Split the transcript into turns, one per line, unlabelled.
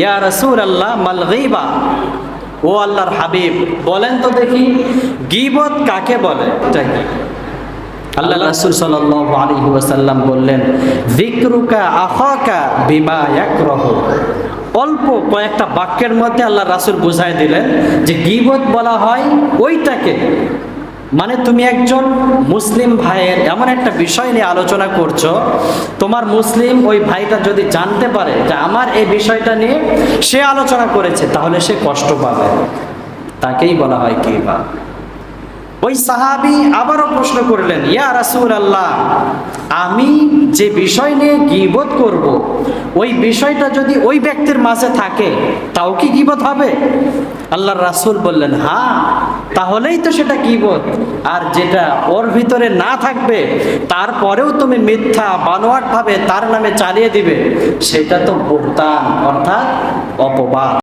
ইয়া রসুল আল্লাহ মাল গীবা। ও আল্লাহর হাবিব, বলেন তো দেখি, গিবত কাকে বলে? এটা কি আল্লাহ রাসূল সাল্লাল্লাহু আলাইহি ওয়াসাল্লাম বললেন, যিকরুকা আখাকা বিমা ইয়াকরাহু। অল্প কয়েকটা বাক্যের মধ্যে আল্লাহ রাসুল বুঝাই দিলেন যে গিবত বলা হয় ওইটাকে। মানে তুমি একজন মুসলিম ভাইয়ের এমন একটা বিষয় নিয়ে আলোচনা করছ, তোমার মুসলিম ওই ভাইটা যদি জানতে পারে যে আমার এই বিষয়টা নিয়ে সে আলোচনা করেছে, তাহলে সে কষ্ট পাবে। তাকেই বলা হয় কি বা ওই সাহাবি আবারও প্রশ্ন করলেন, ইয়া রাসুল আল্লাহ আমি যে বিষয় নিয়ে গিবত করব, ওই বিষয়টা যদি ওই ব্যক্তির মাঝে থাকে, তাও কি গিবত হবে? আল্লাহর রাসূল বললেন হ্যাঁ তাহলেই তো সেটা গিবত। আর যেটা ওর ভিতরে না থাকবে, তারপরেও তুমি মিথ্যা বানোয়াট ভাবে তার নামে চালিয়ে দিবে, সেটা তো বোহতান অর্থাৎ অপবাদ।